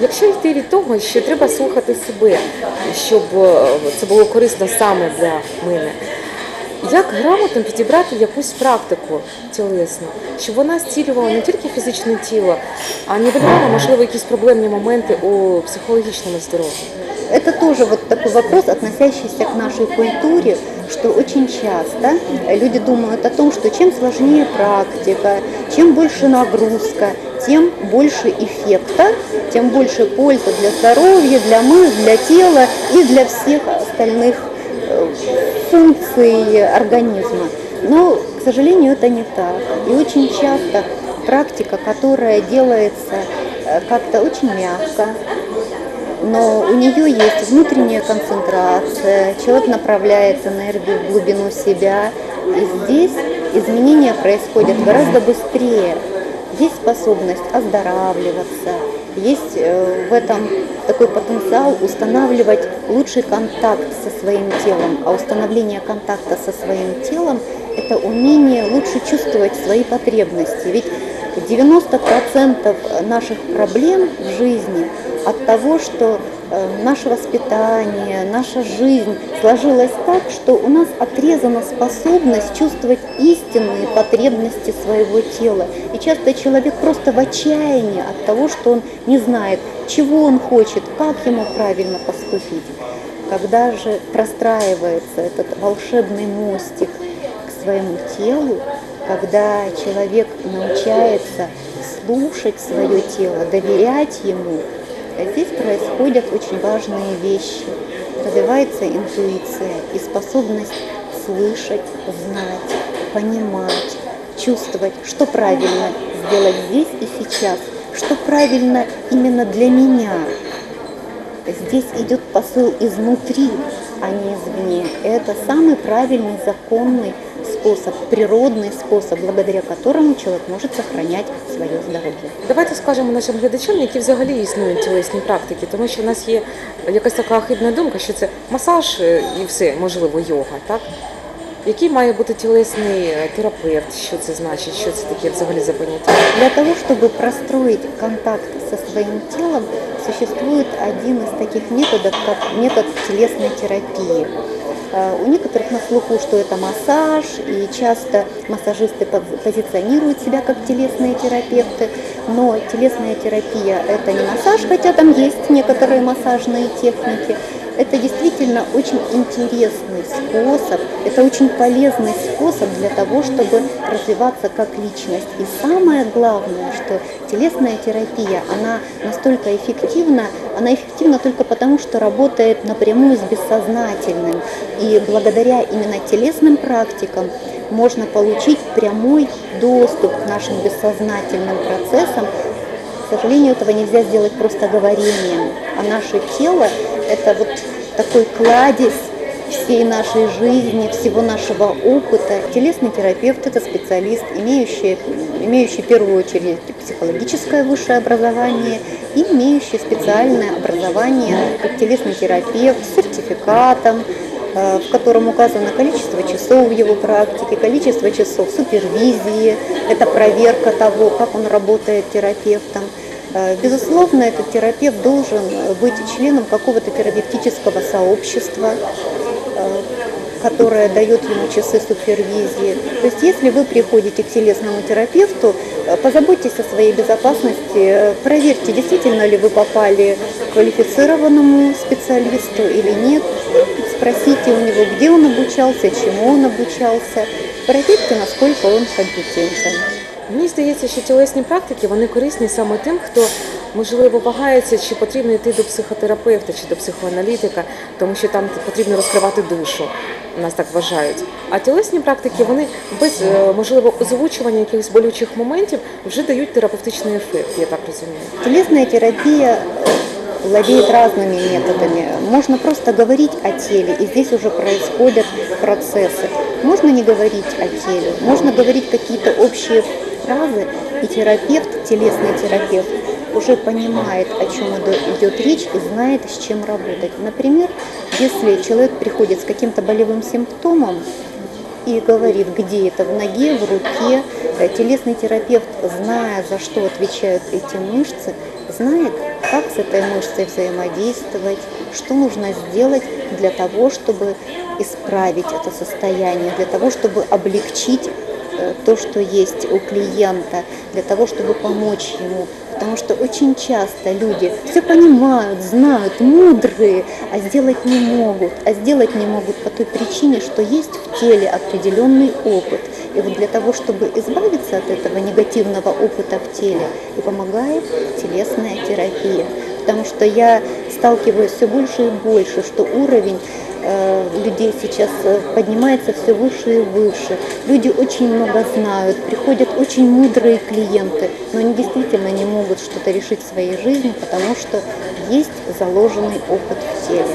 Якщо йти від того, що треба слухати себе, щоб е, це було корисно саме для мене, як грамотно підібрати якусь практику тілесну, щоб вона зцілювала не тільки фізичне тіло, а нівелювала, можливо, якісь проблемні моменти у психологічному здоров'ї? Это тоже вот такой вопрос, относящийся к нашей культуре, что очень часто люди думают о том, что чем сложнее практика, чем больше нагрузка, тем больше эффекта, тем больше пользы для здоровья, для мышц, для тела и для всех остальных э, функций организма. Но, к сожалению, это не так. И очень часто практика, которая делается э, как-то очень мягко, но у нее есть внутренняя концентрация, человек направляет энергию в глубину себя, и здесь изменения происходят гораздо быстрее. Есть способность оздоравливаться, есть э, в этом такой потенциал устанавливать лучший контакт со своим телом, а установление контакта со своим телом – это умение лучше чувствовать свои потребности. Ведь 90% наших проблем в жизни от того, что э, наше воспитание, наша жизнь сложилась так, что у нас отрезана способность чувствовать истинные потребности своего тела. И часто человек просто в отчаянии от того, что он не знает, чего он хочет, как ему правильно поступить. Когда же простраивается этот волшебный мостик к своему телу, когда человек научается слушать свое тело, доверять ему, здесь происходят очень важные вещи. Развивается интуиция и способность слышать, знать, понимать, чувствовать, что правильно сделать здесь и сейчас, что правильно именно для меня. Здесь идет посыл изнутри, а не извне. Это самый правильный, законный способ, природный способ, благодаря которому человек может сохранять свое здоровье. Давайте скажемо нашим глядачам, які взагалі існують тілесні практики, тому що в нас є якась така хибна думка, що це масаж е, і все, можливо, йога, так? Який має бути тілесний е, терапевт, що це значить, що це таке взагалі за поняття? Для того, чтобы простроить контакт со своим телом, существует один из таких методов, как метод телесной терапии. Э, У некоторых на слуху, что это массаж, и часто массажисты поз- позиционируют себя как телесные терапевты, но телесная терапия – это не массаж, хотя там есть некоторые массажные техники. Это действительно очень интересный способ, это очень полезный способ для того, чтобы развиваться как личность. И самое главное, что телесная терапия, она настолько эффективна, она эффективна только потому, что работает напрямую с бессознательным. И благодаря именно телесным практикам можно получить прямой доступ к нашим бессознательным процессам. К сожалению, этого нельзя сделать просто говорением. А наше тело – это вот такой кладезь всей нашей жизни, всего нашего опыта. Телесный терапевт – это специалист, имеющий, имеющий в первую очередь психологическое высшее образование и имеющий специальное образование как телесный терапевт с сертификатом, э, в котором указано количество часов в его практике, количество часов супервизии, это проверка того, как он работает терапевтом. Э, Безусловно, этот терапевт должен быть членом какого-то терапевтического сообщества, э, которое дает ему часы супервизии. То есть, если вы приходите к телесному терапевту, э, позаботьтесь о своей безопасности, проверьте, действительно ли вы попали к квалифицированному специалисту или нет. Спросите у него, где он обучался, чему он обучался. Проверьте, насколько он компетентен. Мені здається, що тілесні практики вони корисні саме тим, хто можливо вагається, чи потрібно йти до психотерапевта чи до психоаналітика, тому що там потрібно розкривати душу. Нас так вважають. А тілесні практики вони без е, можливо озвучування якихось болючих моментів вже дають терапевтичний ефект. Я так розумію. Телесная терапия владеет разными методами. Можно просто говорить о теле, и здесь уже происходят процессы. Можно не говорить о теле, можно говорить какие-то общие фразы, и терапевт, телесный терапевт, уже понимает, о чем идет речь и знает, с чем работать. Например, если человек приходит с каким-то болевым симптомом, и говорит, где это, в ноге, в руке. Э, Телесный терапевт, зная, за что отвечают эти мышцы, знает, как с этой мышцей взаимодействовать, что нужно сделать для того, чтобы исправить это состояние, для того, чтобы облегчить то, что есть у клиента, для того, чтобы помочь ему. Потому что очень часто люди все понимают, знают, мудрые, а сделать не могут. А сделать не могут по той причине, что есть в теле определенный опыт. И вот для того, чтобы избавиться от этого негативного опыта в теле, и помогает телесная терапия. Потому что я сталкиваюсь все больше и больше, что уровень э, людей сейчас э, поднимается все выше и выше. Люди очень много знают, приходят очень мудрые клиенты, но они действительно не могут что-то решить в своей жизни, потому что есть заложенный опыт в теле.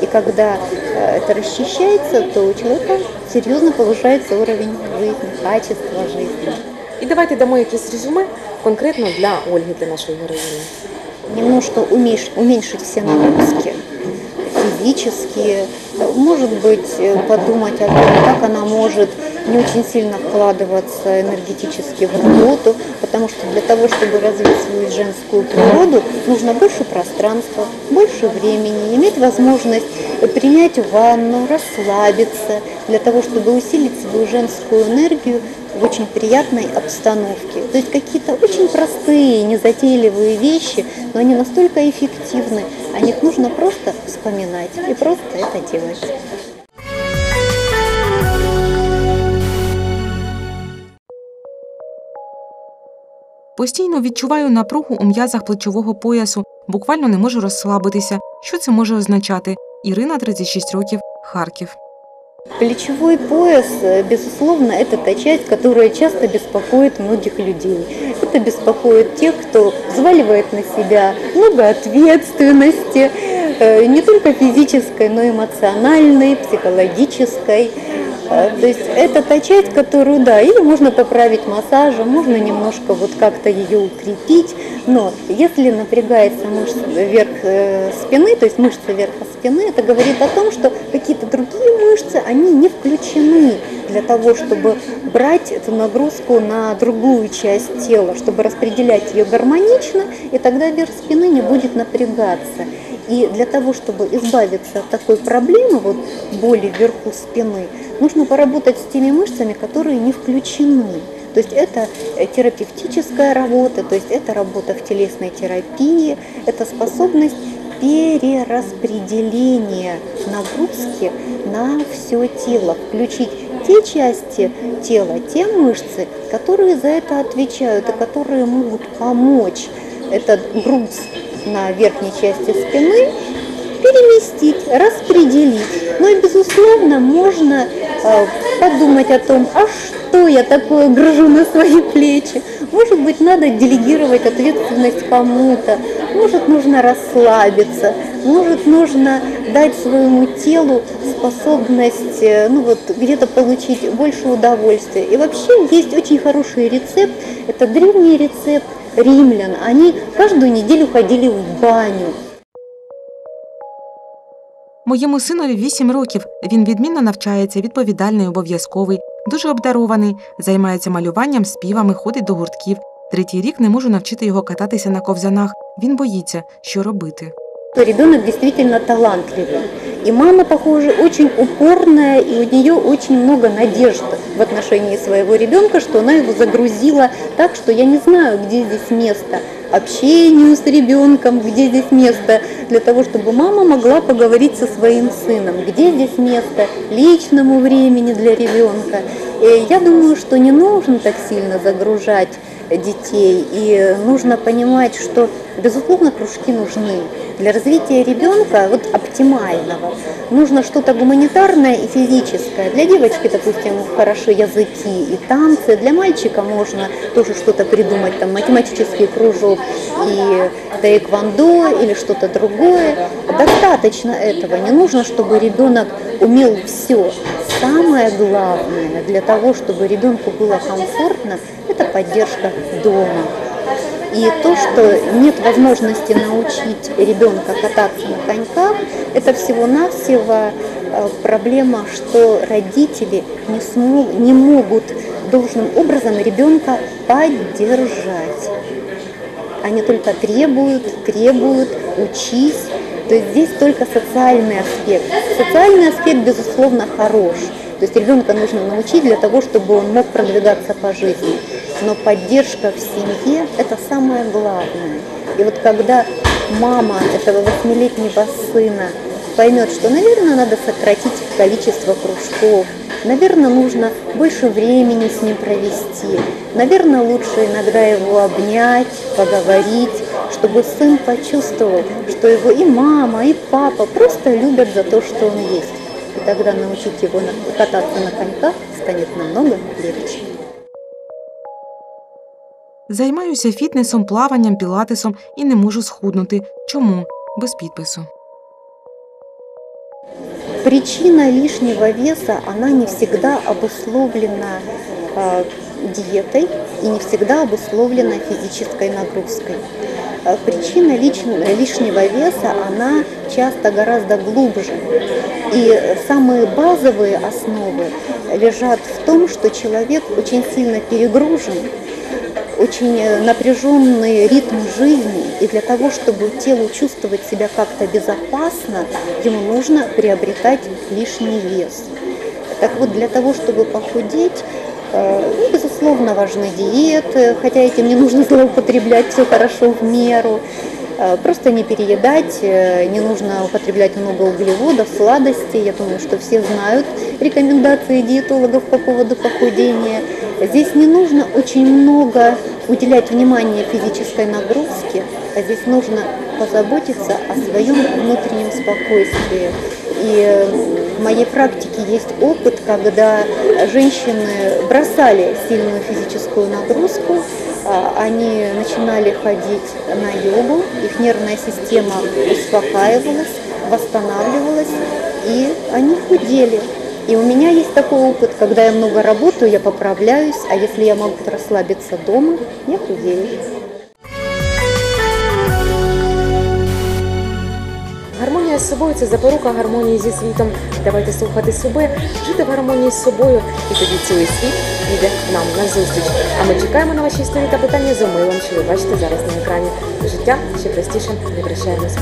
И когда э, это расчищается, то у человека серьезно повышается уровень жизни, качество жизни. І давайте дамо якесь резюме конкретно для Ольги, для нашої героїні. немножко умеш- уменьшить все нагрузки физические, может быть, э, подумать о том, как она может не очень сильно вкладываться энергетически в работу, потому что для того, чтобы развить свою женскую природу, нужно больше пространства, больше времени, иметь возможность принять ванну, расслабиться, для того, чтобы усилить свою женскую энергию в очень приятной обстановке. То есть какие-то очень простые, незатейливые вещи, но они настолько эффективны, о них нужно просто вспоминать и просто это делать. Постійно відчуваю напругу у м'язах плечового поясу, буквально не можу розслабитися. Що це може означати? Ірина, 36 років, Харків. Плечевой пояс, э, безусловно, это та часть, которая часто беспокоит многих людей. Это беспокоит тех, кто взваливает на себя много ответственности, э, не только физической, но и эмоциональной, психологической. Э, То есть это та часть, которую, да, или можно поправить массажем, можно немножко вот как-то ее укрепить, но если напрягается мышца верх э, спины, то есть мышца верха спины, это говорит о том, что какие-то другие мышцы, они не включены для того, чтобы брать эту нагрузку на другую часть тела, чтобы распределять ее гармонично, и тогда верх спины не будет напрягаться. И для того, чтобы избавиться от такой проблемы, вот боли вверху спины, нужно поработать с теми мышцами, которые не включены. То есть это э, терапевтическая работа, то есть это работа в телесной терапии, это способность перераспределения нагрузки на все тело, включить те части тела, те мышцы, которые за это отвечают и которые могут помочь этот груз на верхней части спины переместить, распределить. Но и, безусловно, можно э, подумать о том, а что я такое гружу на свои плечи. Может быть, надо делегировать ответственность кому-то. Может, нужно расслабиться. Может, нужно дать своему телу способность э, ну вот, где-то получить больше удовольствия. И вообще есть очень хороший рецепт. Это древний рецепт римлян. Они каждую неделю ходили в баню. Моєму синові 8 років. Він відмінно навчається, відповідальний, обов'язковий, дуже обдарований, займається малюванням, співами, ходить до гуртків. Третій рік не можу навчити його кататися на ковзанах. Він боїться, що робити. Ребенок действительно талантливый. И мама, похоже, очень упорная, и у нее очень много надежд в отношении своего ребенка, что она его загрузила так, что я не знаю, где здесь место общению с ребенком, где здесь место для того, чтобы мама могла поговорить со своим сыном, где здесь место личному времени для ребенка. И я думаю, что не нужно так сильно загружать детей, и нужно понимать, что, безусловно, кружки нужны. Для развития ребенка, вот оптимального, нужно что-то гуманитарное и физическое. Для девочки, допустим, хороши языки и танцы, для мальчика можно тоже что-то придумать, там математический кружок и таэквондо или что-то другое. Достаточно этого, не нужно, чтобы ребенок умел все. Самое главное для того, чтобы ребенку было комфортно, это поддержка дома. И то, что нет возможности научить ребенка кататься на коньках, это всего-навсего э, проблема, что родители не, смог, не могут должным образом ребенка поддержать. Они только требуют, требуют, учись. То есть здесь только социальный аспект. Социальный аспект, безусловно, хорош. То есть ребенка нужно научить для того, чтобы он мог продвигаться по жизни. Но поддержка в семье – это самое главное. И вот когда мама этого восьмилетнего сына поймет, что, наверное, надо сократить количество кружков, наверное, нужно больше времени с ним провести, наверное, лучше иногда его обнять, поговорить, чтобы сын почувствовал, что его и мама, и папа просто любят за то, что он есть И тогда научить его на- кататься на коньках станет намного легче. Займаюся фітнесом, плаванням, пілатесом і не можу схуднути. Чому? Без підпису. Причина лишнего веса, она не всегда обусловлена э, диетой и не всегда обусловлена физической нагрузкой. Э, Причина лишнего веса, она часто гораздо глубже. И самые базовые основы лежат в том, что человек очень сильно перегружен, очень э, напряженный ритм жизни, и для того, чтобы телу чувствовать себя как-то безопасно, ему нужно приобретать лишний вес. Так вот, для того, чтобы похудеть, ну, безусловно, важны диеты, хотя этим не нужно злоупотреблять, все хорошо в меру. Э, Просто не переедать, э, не нужно употреблять много углеводов, сладостей. Я думаю, что все знают рекомендации диетологов по поводу похудения. Здесь не нужно очень много уделять внимание физической нагрузке, а здесь нужно позаботиться о своем внутреннем спокойствии. И э, в моей практике есть опыт, когда женщины бросали сильную физическую нагрузку, а, они начинали ходить на йогу, их нервная система успокаивалась, восстанавливалась, и они худели. И у меня есть такой опыт, когда я много работаю, я поправляюсь, а если я могу расслабиться дома, я худею. З собою це запорука гармонії зі світом. Давайте слухати себе, жити в гармонії з собою, і тоді цілий світ піде нам на зустріч. А ми чекаємо на ваші історії та питання за милом, що ви бачите зараз на екрані. Життя ще простіше. Не прощаємося.